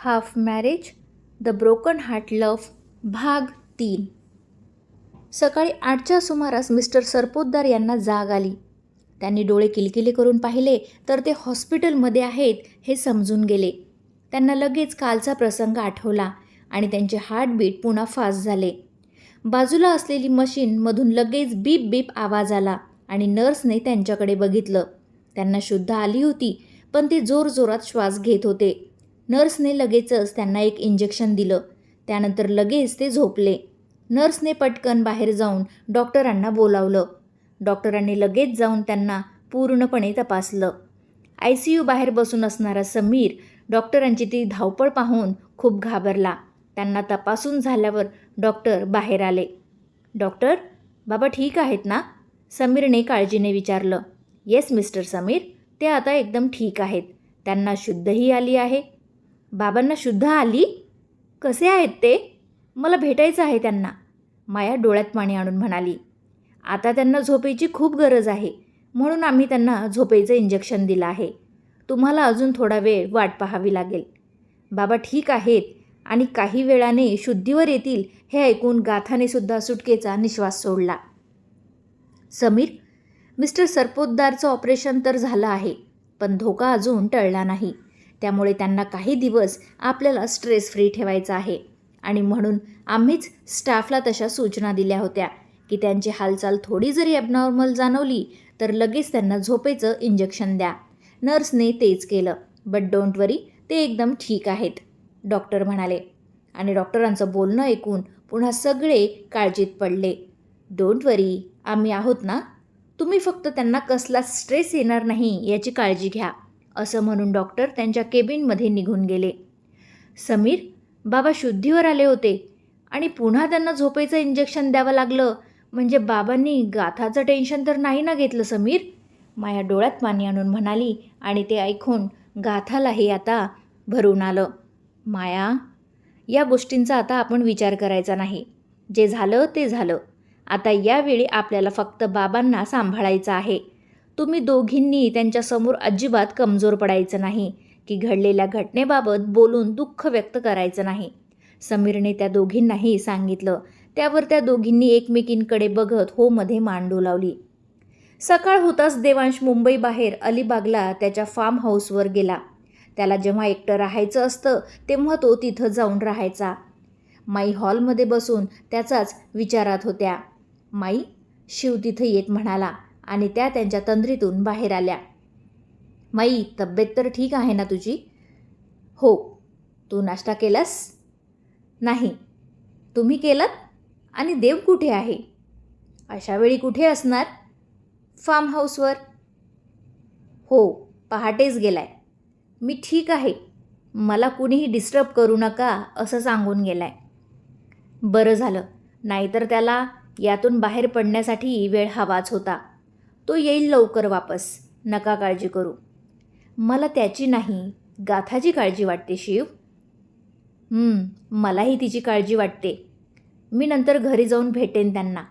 Half marriage the broken heart love भाग तीन. सकाळी आठच्या सुमारास मिस्टर सरपोतदार यांना जाग आली. त्यांनी डोळे किलकिले करून पाहिले तर ते हॉस्पिटलमध्ये आहेत हे समजून गेले. त्यांना लगेच कालचा प्रसंग आठवला आणि त्यांचे हार्टबीट पुन्हा फास्ट झाले. बाजूला असलेली मशीनमधून लगेच बीप बीप आवाज आला आणि नर्सने त्यांच्याकडे बघितलं. त्यांना शुद्ध आली होती पण ते जोरजोरात श्वास घेत होते. नर्सने लगेचच त्यांना एक इंजेक्शन दिलं. त्यानंतर लगेच ते झोपले. नर्सने पटकन बाहेर जाऊन डॉक्टरांना बोलावलं. डॉक्टरांनी लगेच जाऊन त्यांना पूर्णपणे तपासलं. आय सी यू बाहेर बसून असणारा समीर डॉक्टरांची ती धावपळ पाहून खूप घाबरला. त्यांना तपासून झाल्यावर डॉक्टर बाहेर आले. डॉक्टर बाबा ठीक आहेत ना? समीरने काळजीने विचारलं. येस मिस्टर समीर ते आता एकदम ठीक आहेत. त्यांना शुद्धही आली आहे. बाबांना शुद्ध आली? कसे आहेत ते? मला भेटायचं आहे त्यांना. माया डोळ्यात पाणी आणून म्हणाली आता त्यांना झोपेची खूप गरज आहे. म्हणून आम्ही त्यांना झोपेचं इंजेक्शन दिलं आहे. तुम्हाला अजून थोडा वेळ वाट पाहावी लागेल. बाबा ठीक आहेत आणि काही वेळाने शुद्धीवर येतील हे ऐकून गाथाने सुद्धा सुटकेचा निश्वास सोडला. समीर मिस्टर सरपोतदारचं ऑपरेशन तर झालं आहे पण धोका अजून टळला नाही. त्यामुळे त्यांना काही दिवस आपल्याला स्ट्रेस फ्री ठेवायचा आहे. आणि म्हणून आम्हीच स्टाफला तशा सूचना दिल्या होत्या की त्यांची हालचाल थोडी जरी ॲबनॉर्मल जाणवली तर लगेच त्यांना झोपेचं इंजेक्शन द्या. नर्सने तेच केलं बट डोंट वरी ते एकदम ठीक आहेत डॉक्टर म्हणाले. आणि डॉक्टरांचं बोलणं ऐकून पुन्हा सगळे काळजीत पडले. डोंट वरी आम्ही आहोत ना? तुम्ही फक्त त्यांना कसला स्ट्रेस येणार नाही याची काळजी घ्या. असं म्हणून डॉक्टर त्यांच्या केबिनमध्ये निघून गेले. समीर बाबा शुद्धीवर आले होते आणि पुन्हा त्यांना झोपेचं इंजेक्शन द्यावं लागलं. म्हणजे बाबांनी गाथाचं टेन्शन तर नाही ना घेतलं समीर? माया डोळ्यात पाणी आणून म्हणाली आणि ते ऐकून गाथालाही आता भरून आलं. माया या गोष्टींचा आता आपण विचार करायचा नाही. जे झालं ते झालं. आता यावेळी आपल्याला फक्त बाबांना सांभाळायचं आहे. तुम्ही दोघींनी त्यांच्यासमोर अजिबात कमजोर पडायचं नाही की घडलेल्या घटनेबाबत बोलून दुःख व्यक्त करायचं नाही. समीरने त्या दोघींनाही सांगितलं. त्यावर त्या दोघींनी एकमेकींकडे बघत हो मध्ये मान डोलावली सकाळ होताच देवांश मुंबईबाहेर अलिबागला त्याच्या फार्म हाऊसवर गेला. त्याला जेव्हा एकटं राहायचं असतं तेव्हा तो तिथं जाऊन राहायचा. माई हॉलमध्ये बसून त्याचाच विचारात होत्या. माई शिव तिथं येत म्हणाला. आणि त्या त्यांच्या तंद्रीतून बाहेर आल्या. माई तब्येत तर ठीक आहे ना तुझी? हो. तू नाश्ता केलास? नाही. तुम्ही केलात? आणि देव कुठे आहे? अशावेळी कुठे असणार? फार्म हाऊसवर. हो पहाटेच गेलाय. मी ठीक आहे. मला कुणीही डिस्टर्ब करू नका असं सांगून गेलाय. बरं झालं. नाहीतर त्याला यातून बाहेर पडण्यासाठी वेळ हवाच होता. तो येईल लवकर वापस. नका काळजी करू. मला त्याची नाही गाथाची काळजी वाटते शिव. मलाही तिची काळजी वाटते. मी नंतर घरी जाऊन भेटेन त्यांना.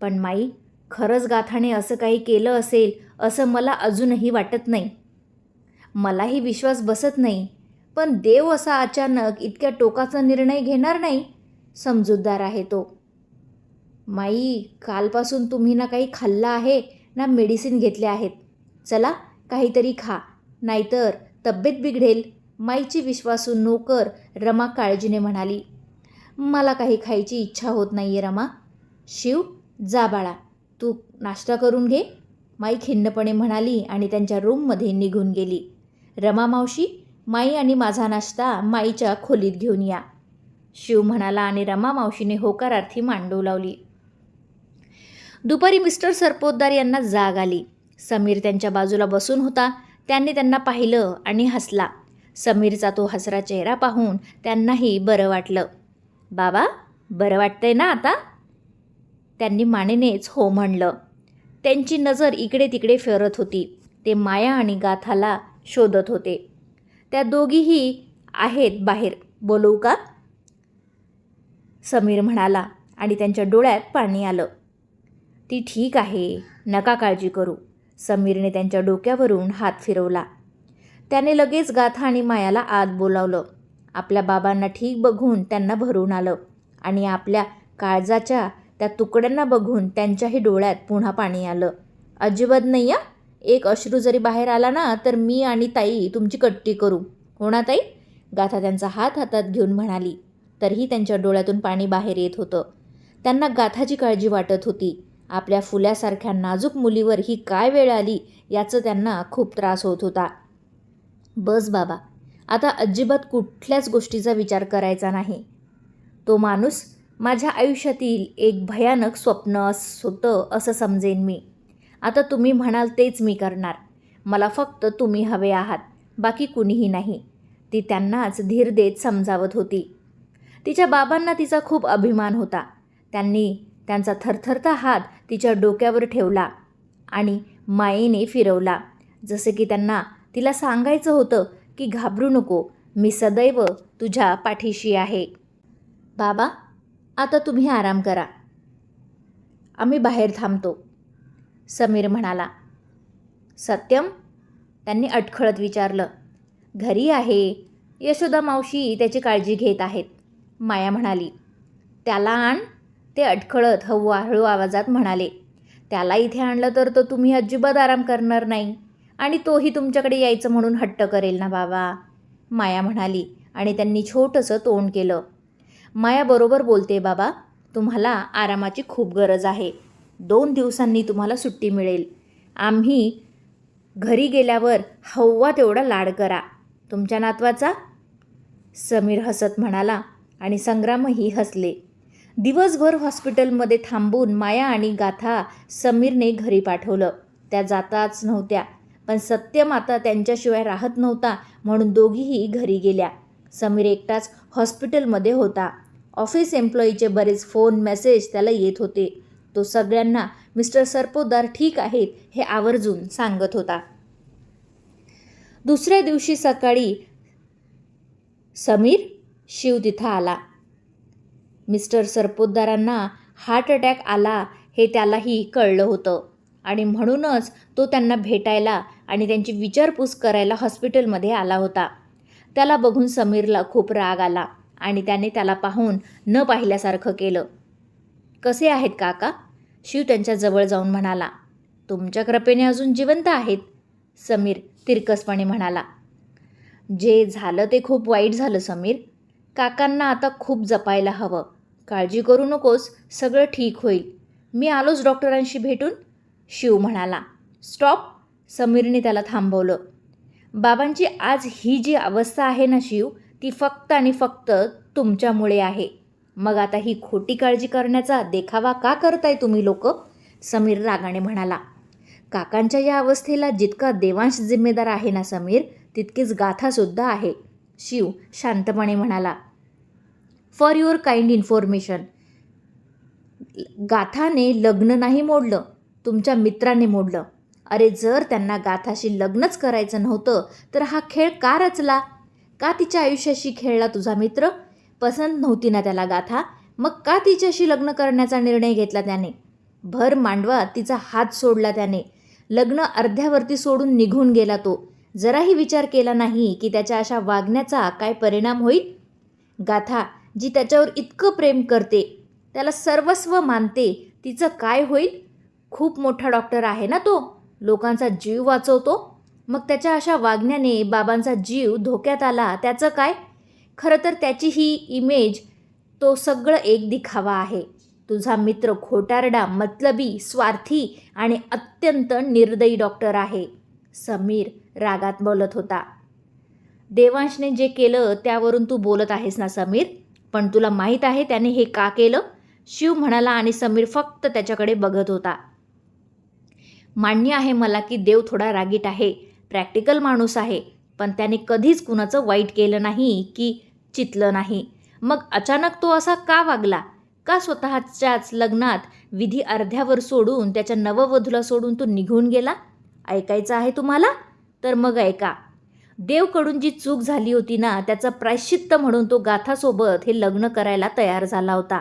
पण माई खरंच गाथाने असं काही केलं असेल असं मला अजूनही वाटत नाही. मलाही विश्वास बसत नाही. पण देव असा अचानक इतक्या टोकाचा निर्णय घेणार नाही? समजूतदार आहे तो. माई कालपासून तुम्ही ना काही खाल्लं आहे? ना मेडिसिन घेतल्या आहेत. चला काहीतरी खा. नाहीतर तब्येत बिघडेल. माईची विश्वासू नोकर रमा काळजीने म्हणाली मला काही खायची इच्छा होत नाही आहे रमा. शिव जा बाळा. तू नाश्ता करून घे. माई खिन्नपणे म्हणाली आणि त्यांच्या रूममध्ये निघून गेली. रमा मावशी माई आणि माझा नाश्ता माईच्या खोलीत घेऊन या. शिव म्हणाला आणि रमा मावशीने होकारार्थी मांडू लावली. दुपारी मिस्टर सरपोतदार यांना जाग आली. समीर त्यांच्या बाजूला बसून होता. त्यांनी त्यांना पाहिलं आणि हसला. समीरचा तो हसरा चेहरा पाहून त्यांनाही बरं वाटलं. बाबा बरं वाटतंय ना आता? त्यांनी मानेनेच हो म्हणलं. त्यांची नजर इकडे तिकडे फिरत होती. ते माया आणि गाथाला शोधत होते. त्या दोघीही आहेत बाहेर. बोलवू का? समीर म्हणाला आणि त्यांच्या डोळ्यात पाणी आलं. ती ठीक आहे नका काळजी करू. समीरने त्यांच्या डोक्यावरून हात फिरवला. त्याने लगेच गाथा आणि मायाला आत बोलावलं. आपल्या बाबांना ठीक बघून त्यांना भरून आलं आणि आपल्या काळजाच्या त्या तुकड्यांना बघून त्यांच्याही डोळ्यात पुन्हा पाणी आलं. अजिबात नाही या एक अश्रू जरी बाहेर आला ना तर मी आणि ताई तुमची कट्टी करू. हो ना ताई? गाथा त्यांचा हात हातात घेऊन म्हणाली. तरीही त्यांच्या डोळ्यातून पाणी बाहेर येत होतं. त्यांना गाथाची काळजी वाटत होती. आपल्या फुल्यासारख्या नाजूक मुलीवर ही काय वेळ आली याचं त्यांना खूप त्रास होत होता. बस बाबा आता अजिबात कुठल्याच गोष्टीचा विचार करायचा नाही. तो माणूस माझ्या आयुष्यातील एक भयानक स्वप्न अस होतं असं समजेन मी. आता तुम्ही म्हणाल तेच मी करणार. मला फक्त तुम्ही हवे आहात बाकी कुणीही नाही. ती त्यांनाच धीर देत समजावत होती. तिच्या बाबांना तिचा खूप अभिमान होता. त्यांनी त्यांचा थरथरता हात तिच्या डोक्यावर ठेवला आणि मायेने फिरवला. जसे की त्यांना तिला सांगायचं होतं की घाबरू नको मी सदैव तुझ्या पाठीशी आहे. बाबा आता तुम्ही आराम करा. आम्ही बाहेर थांबतो समीर म्हणाला. सत्यम? त्यांनी अटखळत विचारलं. घरी आहे. यशोदा मावशी त्याची काळजी घेत आहेत माया म्हणाली. त्याला आण. ते अटखळत हळू हळू आवाजात म्हणाले त्याला इथे आणलं तर तो तुम्ही अजिबात आराम करणार नाही आणि तोही तुमच्याकडे यायचं म्हणून हट्ट करेल ना बाबा. माया म्हणाली आणि त्यांनी छोटंसं तोंड केलं. माया बरोबर बोलते बाबा तुम्हाला आरामाची खूप गरज आहे. दोन दिवसांनी तुम्हाला सुट्टी मिळेल. आम्ही घरी गेल्यावर हव्वा तेवढा लाड करा. तुमच्या नातवाचा? समीर हसत म्हणाला आणि संग्रामही हसले. दिवसभर हॉस्पिटलमध्ये थांबून माया आणि गाथा समीरने घरी पाठवलं. त्या जाताच नव्हत्या पण सत्यमाता त्यांच्याशिवाय राहत नव्हता म्हणून दोघीही घरी गेल्या. समीर एकटाच हॉस्पिटलमध्ये होता. ऑफिस एम्प्लॉईचे बरेच फोन मेसेज त्याला येत होते. तो सगळ्यांना मिस्टर सरपोदार ठीक आहेत हे आवर्जून सांगत होता. दुसऱ्या दिवशी सकाळी समीर शिव तिथं आला. मिस्टर सरपोतदारांना हार्ट अटॅक आला हे त्यालाही कळलं होतं. आणि म्हणूनच तो त्यांना भेटायला आणि त्यांची विचारपूस करायला हॉस्पिटलमध्ये आला होता. त्याला बघून समीरला खूप राग आला आणि त्याने त्याला पाहून न पाहिल्यासारखं केलं. कसे आहेत काका? शिव त्यांच्याजवळ जाऊन म्हणाला. तुमच्या कृपेने अजून जिवंत आहेत समीर तिरकसपणे म्हणाला. जे झालं ते खूप वाईट झालं समीर. काकांना आता खूप जपायला हवं. काळजी करू नकोस सगळं ठीक होईल. मी आलोच डॉक्टरांशी भेटून शिव म्हणाला. स्टॉप समीरने त्याला थांबवलं. बाबांची आज ही जी अवस्था आहे ना शिव ती फक्त आणि फक्त तुमच्यामुळे आहे. मग आता ही खोटी काळजी करण्याचा देखावा का करताय तुम्ही लोक? समीर रागाने म्हणाला. काकांच्या या अवस्थेला जितका देवांश जिम्मेदार आहे ना समीर तितकीच गाथासुद्धा आहे शिव शांतपणे म्हणाला. For your kind information. गाथाने लग्न नाही मोडलं तुमच्या मित्राने मोडलं. अरे जर त्यांना गाथाशी लग्नच करायचं नव्हतं तर हा खेळ का रचला? का तिच्या आयुष्याशी खेळला तुझा मित्र? पसंत नव्हती ना त्याला गाथा. मग का तिच्याशी लग्न करण्याचा निर्णय घेतला त्याने? भर मांडवा तिचा हात सोडला त्याने. लग्न अर्ध्यावरती सोडून निघून गेला तो. जराही विचार केला नाही की त्याच्या अशा वागण्याचा काय परिणाम होईल? गाथा जी त्याच्यावर इतकं प्रेम करते त्याला सर्वस्व मानते तिचं काय होईल? खूप मोठा डॉक्टर आहे ना तो. लोकांचा जीव वाचवतो. मग त्याच्या अशा वागण्याने बाबांचा जीव धोक्यात आला त्याचं काय? खरं तर त्याची ही इमेज तो सगळं एक दिखावा आहे. तुझा मित्र खोटारडा मतलबी स्वार्थी आणि अत्यंत निर्दयी डॉक्टर आहे समीर रागात बोलत होता. देवांशने जे केलं त्यावरून तू बोलत आहेस ना समीर? पण तुला माहीत आहे त्याने हे का केलं? शिव म्हणाला आणि समीर फक्त त्याच्याकडे बघत होता. मान्य आहे मला की देव थोडा रागीट आहे प्रॅक्टिकल माणूस आहे पण त्याने कधीच कुणाचं वाईट केलं नाही की चितलं नाही. मग अचानक तो असा का वागला? का स्वतःच्याच लग्नात विधी अर्ध्यावर सोडून त्याच्या नववधूला सोडून तो निघून गेला? ऐकायचं आहे तुम्हाला? तर मग ऐका. देवकडून जी चूक झाली होती ना त्याचं प्रायश्चित्त म्हणून तो गाथासोबत हे लग्न करायला तयार झाला होता.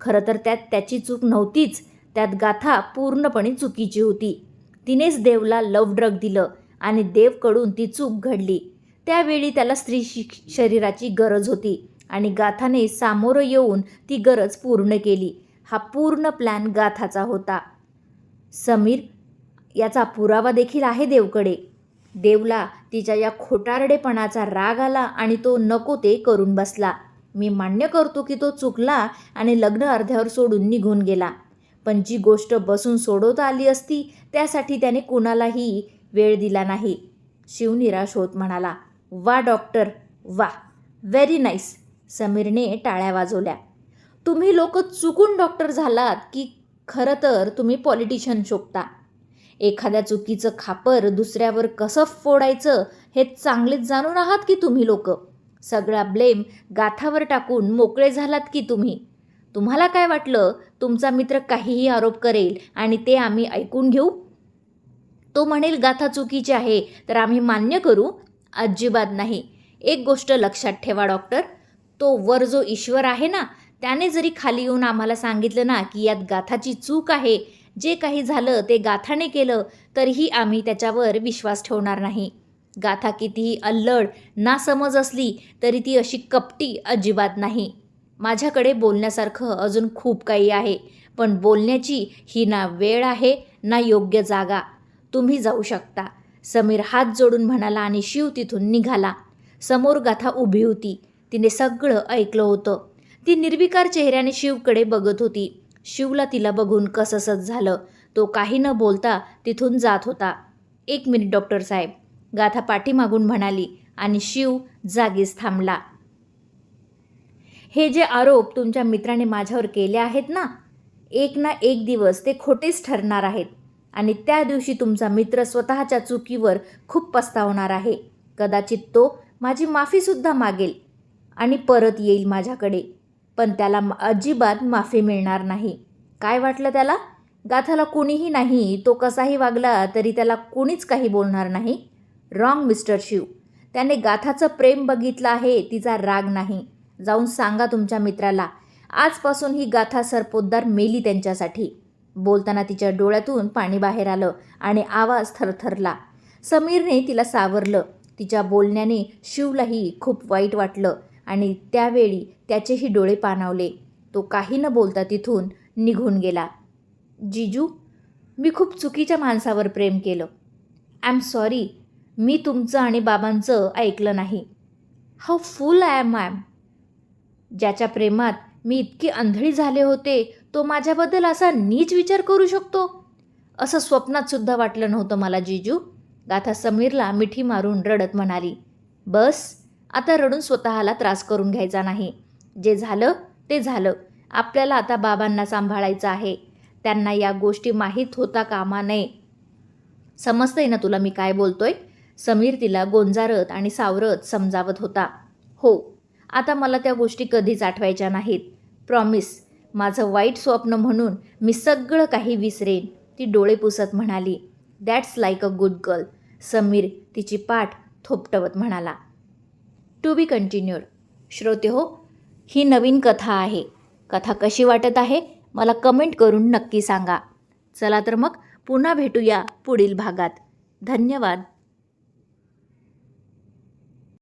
खरं तर त्यात त्याची चूक नव्हतीच त्यात गाथा पूर्णपणे चुकीची होती. तिनेच देवला लव ड्रग दिलं आणि देवकडून ती चूक घडली. त्यावेळी त्याला स्त्री शि- शरीराची गरज होती आणि गाथाने सामोरं येऊन ती गरज पूर्ण केली. हा पूर्ण प्लॅन गाथाचा होता. समीर याचा पुरावा देखील आहे देवकडे. देवला तिच्या या खोटारडेपणाचा राग आला आणि तो नको ते करून बसला. मी मान्य करतो की तो चुकला आणि लग्न अर्ध्यावर सोडून निघून गेला. पण जी गोष्ट बसून सोडवता आली असती त्यासाठी त्याने कुणालाही वेळ दिला नाही. शिव निराश होत म्हणाला वा डॉक्टर वा व्हेरी नाईस समीरने टाळ्या वाजवल्या. तुम्ही लोक चुकून डॉक्टर झालात की खरं तर तुम्ही पॉलिटिशियन शोभता. एखाद्या चुकीचं खापर दुसऱ्यावर कसं फोडायचं हे चांगलेच जाणून आहात की तुम्ही लोक? सगळा ब्लेम गाथावर टाकून मोकळे झालात की तुम्ही? तुम्हाला काय वाटलं? तुमचा मित्र काहीही आरोप करेल आणि ते आम्ही ऐकून घेऊ? तो म्हणेल गाथा चुकीची आहे तर आम्ही मान्य करू. अजिबात नाही. एक गोष्ट लक्षात ठेवा डॉक्टर. तो वर जो ईश्वर आहे ना त्याने जरी खाली येऊन आम्हाला सांगितलं ना की यात गाथाची चूक आहे जे काही झालं ते गाथाने केलं तरीही आम्ही त्याच्यावर विश्वास ठेवणार नाही. गाथा कितीही अल्लड ना समज असली तरी ती अशी कपटी अजिबात नाही. माझ्याकडे बोलण्यासारखं अजून खूप काही आहे पण बोलण्याची ही ना वेळ आहे ना योग्य जागा. तुम्ही जाऊ शकता. समीर हात जोडून म्हणाला आणि शिव तिथून निघाला. समोर गाथा उभी होती. तिने सगळं ऐकलं होतं. ती निर्विकार चेहऱ्याने शिवकडे बघत होती. शिवला तिला बघून कसंसच झालं. तो काही न बोलता तिथून जात होता. एक मिनिट डॉक्टर साहेब. गाथा पाठीमागून म्हणाली आणि शिव जागीच थांबला. हे जे आरोप तुमच्या मित्राने माझ्यावर केले आहेत ना एक ना एक दिवस ते खोटेच ठरणार आहेत आणि त्या दिवशी तुमचा मित्र स्वतःच्या चुकीवर खूप पस्तावणार आहे. कदाचित तो माझी माफीसुद्धा मागेल आणि परत येईल माझ्याकडे. पण त्याला अजिबात माफी मिळणार नाही. काय वाटलं त्याला? गाथाला कुणीही नाही तो कसाही वागला तरी त्याला कुणीच काही बोलणार नाही. Wrong mister Shiv. त्याने गाथाचं प्रेम बघितलं आहे तिचा राग नाही. जाऊन सांगा तुमच्या मित्राला. आजपासून ही गाथा सरपोतदार मेली त्यांच्यासाठी. बोलताना तिच्या डोळ्यातून पाणी बाहेर आलं आणि आवाज थरथरला. समीरने तिला सावरलं. तिच्या बोलण्याने शिवलाही खूप वाईट वाटलं. आणि त्यावेळी त्याचेही डोळे पाणावले. तो काही न बोलता तिथून निघून गेला. जिजू मी खूप चुकीच्या माणसावर प्रेम केलं. आय एम सॉरी मी तुमचं आणि बाबांचं ऐकलं नाही. How fool I am ma'am ज्याच्या प्रेमात मी इतकी आंधळी झाले होते तो माझ्याबद्दल असा नीच विचार करू शकतो? असं स्वप्नातसुद्धा वाटलं नव्हतं मला जिजू. गाथा समीरला मिठी मारून रडत म्हणाली बस आता रडून स्वतःला त्रास करून घ्यायचा नाही. जे झालं ते झालं. आपल्याला आता बाबांना सांभाळायचं आहे. त्यांना या गोष्टी माहीत होता कामा नये. समजतंय ना तुला मी काय बोलतोय? समीर तिला गोंजारत आणि सावरत समजावत होता. हो आता मला त्या गोष्टी कधीच आठवायच्या नाहीत. प्रॉमिस माझं वाईट स्वप्न म्हणून मी सगळं काही विसरेन. ती डोळे पुसत म्हणाली. That's like a good girl Sameer तिची पाठ थोपटवत म्हणाला. टू बी कंटिन्यूड श्रोते हो ही नवीन कथा आहे. कथा कशी वाटत आहे मला कमेंट करून नक्की सांगा. चला तर मग पुन्हा भेटूया पुढील भागात. धन्यवाद.